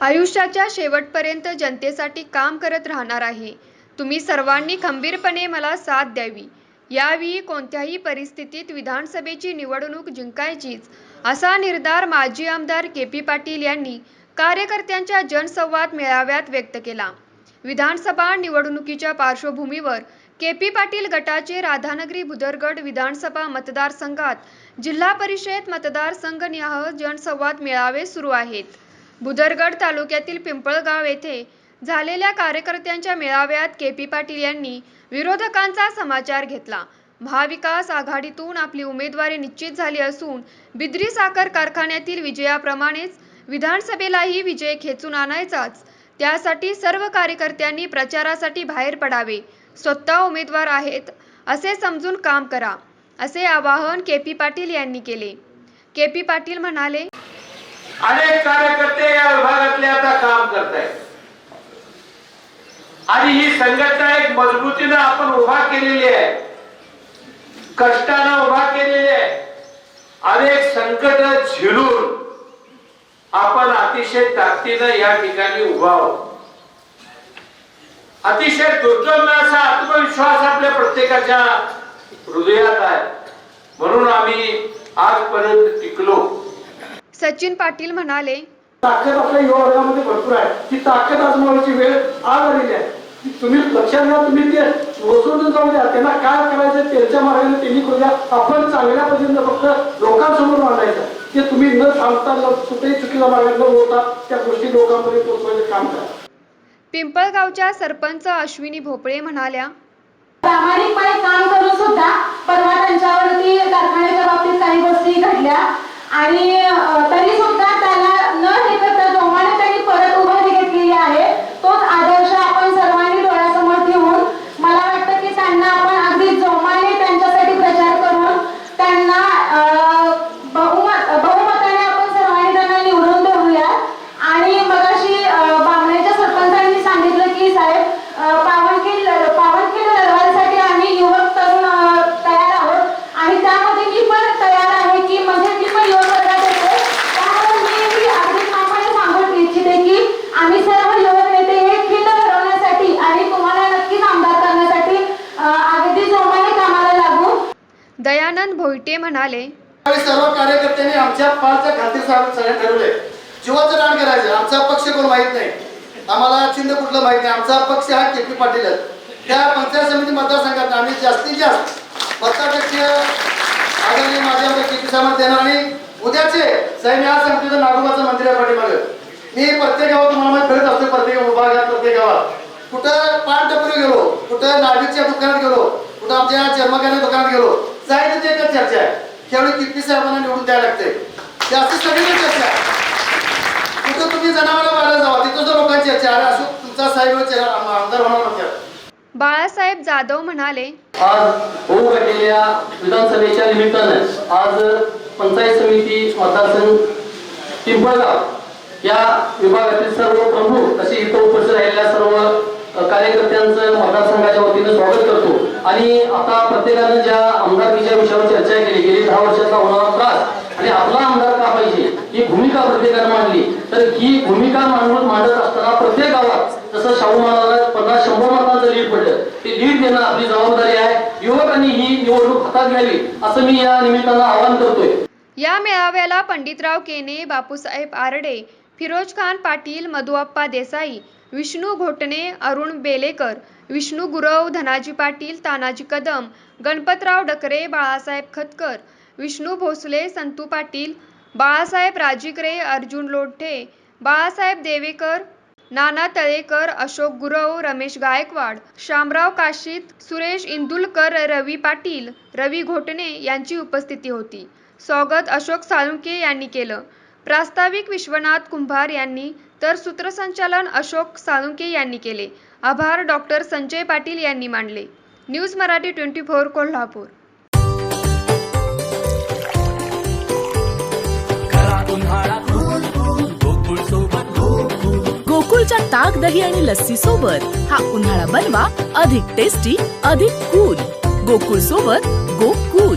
आयुष्याच्या शेवटपर्यंत जनतेसाठी काम करत राहणार आहे. तुम्ही सर्वांनी खंबीरपणे मला साथ द्यावी. यावेळी कोणत्याही परिस्थितीत विधानसभेची निवडणूक जिंकायचीच असा निर्धार माजी आमदार के पी पाटील यांनी कार्यकर्त्यांच्या जनसंवाद मेळाव्यात व्यक्त केला. विधानसभा निवडणुकीच्या पार्श्वभूमीवर के पी पाटील गटाचे राधानगरी भुदरगड विधानसभा मतदारसंघात जिल्हा परिषद मतदारसंघनिहाय जनसंवाद मेळावे सुरू आहेत. बुदरगड तालुक्यातील पिंपळगाव येथे झालेल्या कार्यकर्त्यांच्या मेळाव्यात के पी पाटील यांनी विरोधकांचा समाचार घेतला. महाविकास आघाडीतून आपली उमेदवारी निश्चित झाली असून बिद्री साखर कारखान्यातील विजयाप्रमाणेच विधानसभेलाही विजय खेचून आणायचाच. त्यासाठी सर्व कार्यकर्त्यांनी प्रचारासाठी बाहेर पडावे. स्वतः उमेदवार आहेत असे समजून काम करा असे आवाहन के पी पाटील यांनी केले. के पी पाटील म्हणाले अनेक कार्यकर्ते या विभागातले आता काम करत आहेत आणि ही संघटना एक मजबूतीनं आपण उभा केलेली आहे. कष्टानं उभा केलेली आहे. अनेक संकट झिलून आपण अतिशय ताकदीनं या ठिकाणी उभा आहोत. अतिशय दुर्दम्य असा आत्मविश्वास आपल्या प्रत्येकाच्या हृदयात आहे. म्हणून आम्ही आजपर्यंत टिकलो. सचिन पाटील म्हणाले ताकद आपल्या युवा वर्गामध्ये भरपूर आहे. ती ताकद आजमावायची वेळ आज आलेली आहे. तुम्ही लक्षात घ्या तुम्ही ते ओसरून जाऊ द्या. त्यांना काय करायचं त्यांच्या मार्गाने त्यांनी करू द्या. आपण चांगल्या पद्धतीनं फक्त लोकांसमोर मांडायचं ते तुम्ही न थांबता कुठेही चुकीच्या मार्गात न होता त्या गोष्टी लोकांपर्यंत पोहोचवायचं काम करा. पिंपळगावच्या सरपंच अश्विनी भोपळे म्हणाल्या प्रामाणिकपणे काम करून सुद्धा परवा त्यांच्यावरती कारखान्याच्या बाबतीत काही गोष्टी घडल्या. आणि तरी सुद्धा त्याला न हे करता जोमाने त्यांनी परत उभारी घेतलेली आहे. तोच आदर्श आपण सर्वांनी डोळ्यासमोर ठेवून मला वाटतं की त्यांना आपण अगदी जोमाने त्यांच्यासाठी प्रचार करून त्यांना बहुमत बहुमताने आपण सर्वांनी त्यांना निवडून देऊया आणि मगाशी अशी बामण्याच्या सरपंचांनी सांगितलं की साहेब अं, पावनखिंड पावनखिंड लढवायसाठी आम्ही युवक तरुण अं, तयार आहोत आणि त्यामध्ये मी पण तयार आहे की म्हणजे मी पण युवक वर्गात येते त्यामुळे मी ही अगदी ठामपणे सांगू इच्छिते की आम्ही सर्व युवक नेते एक खिंड लढवण्यासाठी आणि तुम्हाला नक्कीच आमदार करण्यासाठी अं, अगदी जोमाने कामाला लागू दयानंद भोईटे म्हणाले सर्व कार्यकर्त्यांनी आमच्या पालच्या खाते ठरवले. जीवाचं रान करायचं आमचा पक्ष कोण माहीत नाही. आम्हाला चिन्ह कुठलं माहीत नाही आमचा पक्ष हा के पी पाटील त्या पंचायत समिती मतदारसंघात आम्ही जास्तीत जास्त मतदारटक्के आदरणीय माझे के पी साहेब देणार आणि उद्याचे साहेब मी आज सांगतो नागोबाचं मंदिर आहे पाठीमागे. मी प्रत्येक गावात तुम्हाला माहीत फिरत असतो प्रत्येक विभागात प्रत्येक गावात. कुठं पान गेलो कुठं नाभिकच्या दुकानात आमच्या चर्मकाच्या दुकानात गेलो. जायचं ते एकच चर्चा आहे. त्यावेळी किती साहेबांना निवडून द्यायला लागते? जास्त सगळी चर्चा आहे. कुठं तुम्ही जनावरं मारायला जावा. तिथं जो लोकांची चर्चा आहे. अरे असो तुमचा साहेब आमदार होणार म्हणतात बाळासाहेब जाधव म्हणाले आज होऊ घडलेल्या विधानसभेच्या निमित्तानं आज पंचायत समिती मतदारसंघ पिंपळगाव या विभागातील सर्व प्रमुख असे इथं उपस्थित आणि आता प्रत्येकानं ज्या आमदारकीच्या विषयावर चर्चा केली गेली दहा वर्षाचा होणारा त्रास आणि आपला आमदार का पाहिजे ही भूमिका प्रत्येकानं मांडली तर ही भूमिका मांडून मांडत असताना प्रत्येक गावात जसं शाहू महाराजांना पन्नास शंभर मतांचं लीड पडलं ते लीड देणं आपली जबाबदारी आहे. युवकांनी ही निवडणूक हातात घ्यावी असं मी या निमित्तानं आवाहन करतोय. या मेळाव्याला पंडितराव केने बापूसाहेब आरडे फिरोज खान पाटील मधुआप्पा देसाई विष्णू घोटणे अरुण बेलेकर विष्णू गुरव धनाजी पाटील तानाजी कदम गणपतराव डकरे बाळासाहेब खतकर विष्णू भोसले संतू पाटील बाळासाहेब राजिकरे अर्जुन लोढे बाळासाहेब देवेकर नाना तळेकर अशोक गुरव रमेश गायकवाड शामराव काशीत सुरेश इंदुलकर रवी पाटील रवी घोटणे यांची उपस्थिती होती. स्वागत अशोक साळुंके यांनी केलं. प्रास्ताविक विश्वनाथ कुंभार यांनी तर सूत्रसंचालन अशोक साळुंके यांनी केले. आभार डॉक्टर संजय पाटील यांनी मांडले. News Marathi twenty four Kolhapur. गोकुळच्या ताक दही आणि लस्सी सोबत हा उन्हाळा बनवा अधिक टेस्टी अधिक कूल गोकुळ सोबत गोकुल.